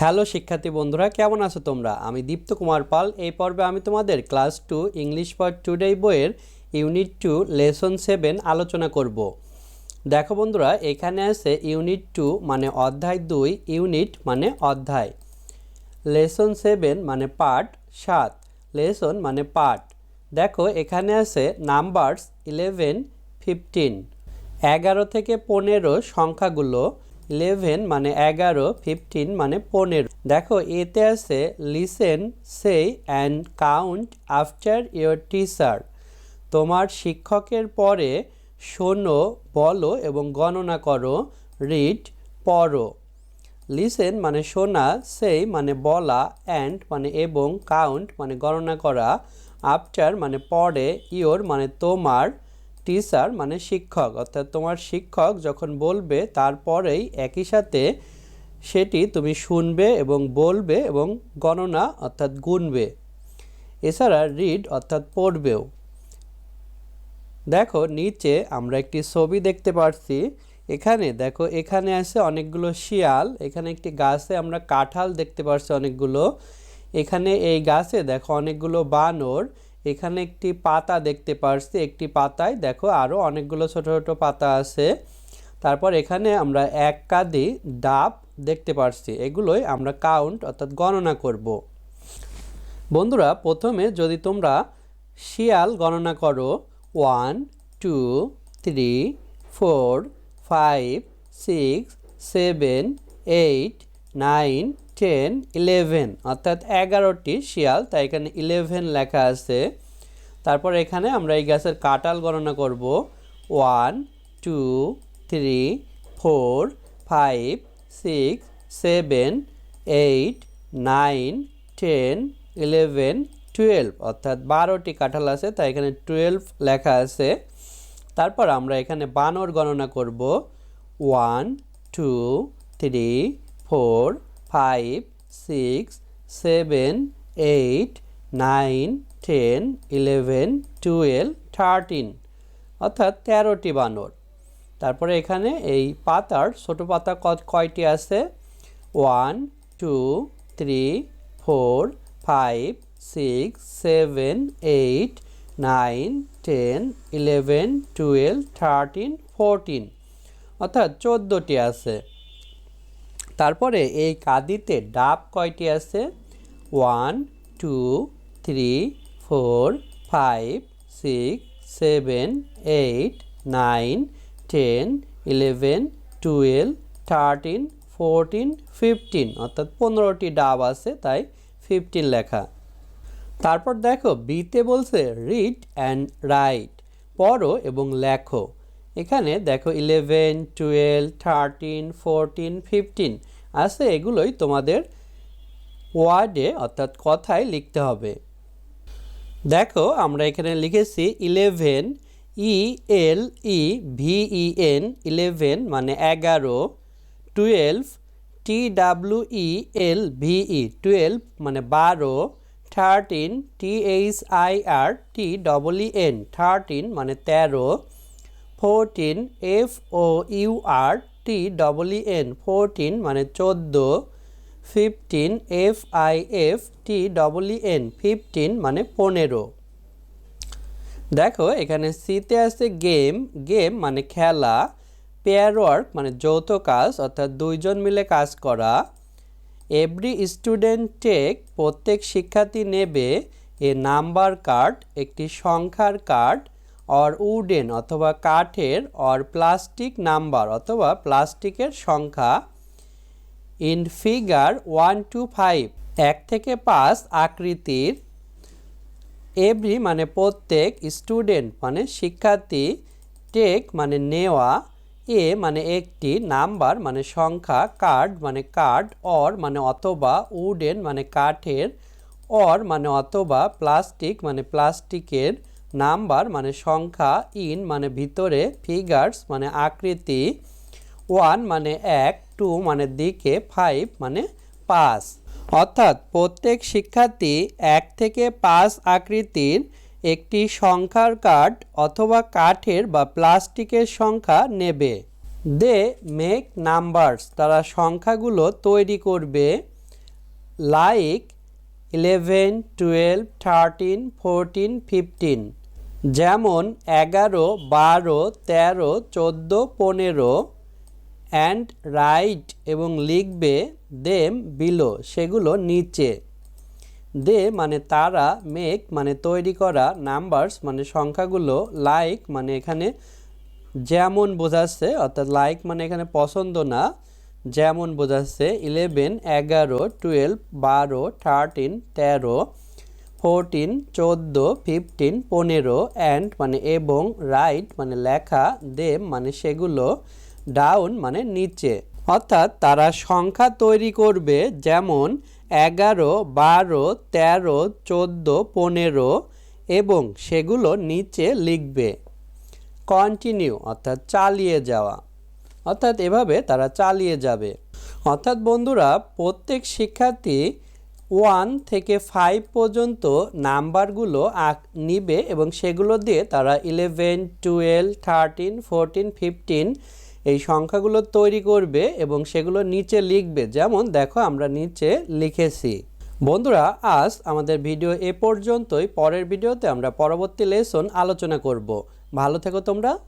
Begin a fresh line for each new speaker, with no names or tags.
Hello শিক্ষার্থী বন্ধুরা, কেমন আছো তোমরা? আমি দীপ্ত কুমার পাল। এই পর্বে আমি তোমাদের class two English for today বইয়ের ইউনিট টু লেসন সেভেন আলোচনা করব। দেখো বন্ধুরা, এখানে আছে ইউনিট টু মানে অধ্যায় দুই, ইউনিট মানে অধ্যায়। লেসন সেভেন মানে পার্ট সাত, লেসন মানে পার্ট দেখো, এখানে আছে নাম্বারস ইলেভেন, ফিফটিন। এগারো থেকে পনেরো সংখ্যাগুলো ইলেভেন মানে এগারো, ফিফটিন মানে পনেরো। দেখো, এতে আছে listen say and count after your teacher তোমার শিক্ষকের পরে শোনো, বলো এবং গণনা করো রিড পড়ো। লিসেন মানে শোনা সেই মানে বলা অ্যান্ড মানে এবং কাউন্ট মানে গণনা করা। আফটার মানে পরে ইয়োর মানে তোমার। টিচার মানে শিক্ষক। অর্থাৎ তোমার শিক্ষক যখন বলবে, তারপরেই একই সাথে সেটি তুমি শুনবে এবং বলবে এবং গণনা অর্থাৎ গুনবে। এছাড়া রিড অর্থাৎ পড়বেও। দেখো, নিচে আমরা একটি ছবি দেখতে পাচ্ছি এখানে দেখো, এখানে আছে অনেকগুলো শিয়াল, এখানে একটি গাছে আমরা কাঁঠাল দেখতে পাচ্ছি অনেকগুলো। এখানে এই গাছে দেখো অনেকগুলো বানর। এখানে একটি পাতা দেখতে পারছি। একটি পাতায় দেখো আরও অনেকগুলো ছোট ছোট পাতা আছে। তারপর এখানে আমরা এক কাদি ডাব দেখতে পারছি। এগুলোই আমরা কাউন্ট অর্থাৎ গণনা করব। বন্ধুরা, প্রথমে যদি তোমরা শিয়াল গণনা করো, one, two, three, four, five, six, seven, eight, nine ten eleven অর্থাৎ এগারোটি শিয়াল, তাই এখানে ইলেভেন লেখা আছে। তারপর এখানে আমরা এই গাছের কাটাল গণনা করব। One two three four five six seven eight nine ten eleven twelve অর্থাৎ বারোটি কাঁঠাল আছে, তাই এখানে টুয়েলভ লেখা আছে। তারপর আমরা এখানে বানর গণনা করব। One two three four five six seven eight nine ten eleven twelve thirteen অর্থাৎ তেরোটি বানর। তারপরে এখানে এই পাতার ছোটো পাতা কয়টি আছে? One two three four five six seven eight nine ten eleven twelve thirteen fourteen অর্থাৎ চোদ্দোটি আছে। তারপরে এই কাদিতে ডাব কয়টি আছে? One, two, three, four, five, six, seven, eight, nine, ten, eleven, twelve, thirteen, fourteen, fifteen. অর্থাৎ পনেরোটি ডাব আছে, তাই ফিফটিন লেখা। তারপর দেখো, বিতে বলছে রিড অ্যান্ড রাইট। পড়ো এবং লেখো। এখানে দেখো eleven twelve thirteen fourteen fifteen আছে এগুলোই তোমাদের ওয়ার্ডে অর্থাৎ কথায় লিখতে হবে। দেখো আমরা এখানে লিখেছি eleven E L E V E N eleven এগারো twelve T W E L V twelve মানে বারো thirteen T H I R T double E N thirteen মানে তেরো fourteen F O U R T double E N fourteen মানে চোদ্দ fifteen F I F T double E N fifteen মানে পনেরো। দেখো, এখানে সিতে আছে গেম গেম মানে খেলা পেয়ার ওয়ার্ক মানে যৌথ কাজ, অর্থাৎ দুইজন মিলে কাজ করা। এভরি স্টুডেন্ট টেক প্রত্যেক শিক্ষার্থী নেবে, এ নাম্বার কার্ড একটি সংখ্যার কার্ড অর উডেন অথবা কাঠের অর প্লাস্টিক নাম্বার অথবা প্লাস্টিকের সংখ্যা in figure one two five এক থেকে পাঁচ আকৃতির। এভরি মানে প্রত্যেক স্টুডেন্ট মানে শিক্ষার্থী টেক মানে নেওয়া এ মানে একটি নাম্বার মানে সংখ্যা কার্ড মানে কার্ড অর মানে অথবা উডেন মানে কাঠের অর মানে অথবা প্লাস্টিক মানে প্লাস্টিকের নাম্বার মানে সংখ্যা ইন মানে ভিতরে ফিগার্স মানে আকৃতি ওয়ান মানে এক টু মানে দিকে ফাইভ মানে পাঁচ। অর্থাৎ প্রত্যেক শিক্ষার্থী এক থেকে পাঁচ আকৃতির একটি সংখ্যার কাঠ অথবা কাঠের বা প্লাস্টিকের সংখ্যা নেবে। দে মেক নাম্বারস তারা সংখ্যাগুলো তৈরি করবে। Like eleven twelve thirteen fourteen fifteen যেমন এগারো, বারো, তেরো, চোদ্দ, পনেরো অ্যান্ড রাইট এবং লিখবে দেম বিলো সেগুলো নিচে। দে মানে তারা মেক মানে তৈরি করা নাম্বারস মানে সংখ্যাগুলো লাইক মানে এখানে যেমন বোঝাচ্ছে, অর্থাৎ লাইক মানে এখানে পছন্দ না, যেমন বোঝাচ্ছে ইলেভেন এগারো টুয়েলভ বারো থার্টিন তেরো ফোরটিন চোদ্দ ফিফটিন পনেরো অ্যান্ড মানে এবং রাইট মানে লেখা দেম মানে সেগুলো ডাউন মানে নিচে। অর্থাৎ তারা সংখ্যা তৈরি করবে যেমন এগারো, বারো, তেরো, চোদ্দ, পনেরো এবং সেগুলো নিচে লিখবে। কন্টিনিউ অর্থাৎ চালিয়ে যাওয়া। অর্থাৎ এভাবে তারা চালিয়ে যাবে। অর্থাৎ বন্ধুরা, প্রত্যেক শিক্ষার্থী ওয়ান থেকে ফাইভ পর্যন্ত নাম্বারগুলো আঁক, নিবে এবং সেগুলো দিয়ে তারা eleven, twelve, thirteen, fourteen, fifteen এই সংখ্যাগুলো তৈরি করবে এবং সেগুলো নিচে লিখবে। যেমন দেখো আমরা নিচে লিখেছি। বন্ধুরা, আজ আমাদের ভিডিও এ পর্যন্তই। পরের ভিডিওতে আমরা পরবর্তী লেসন আলোচনা করব। ভালো থেকো তোমরা।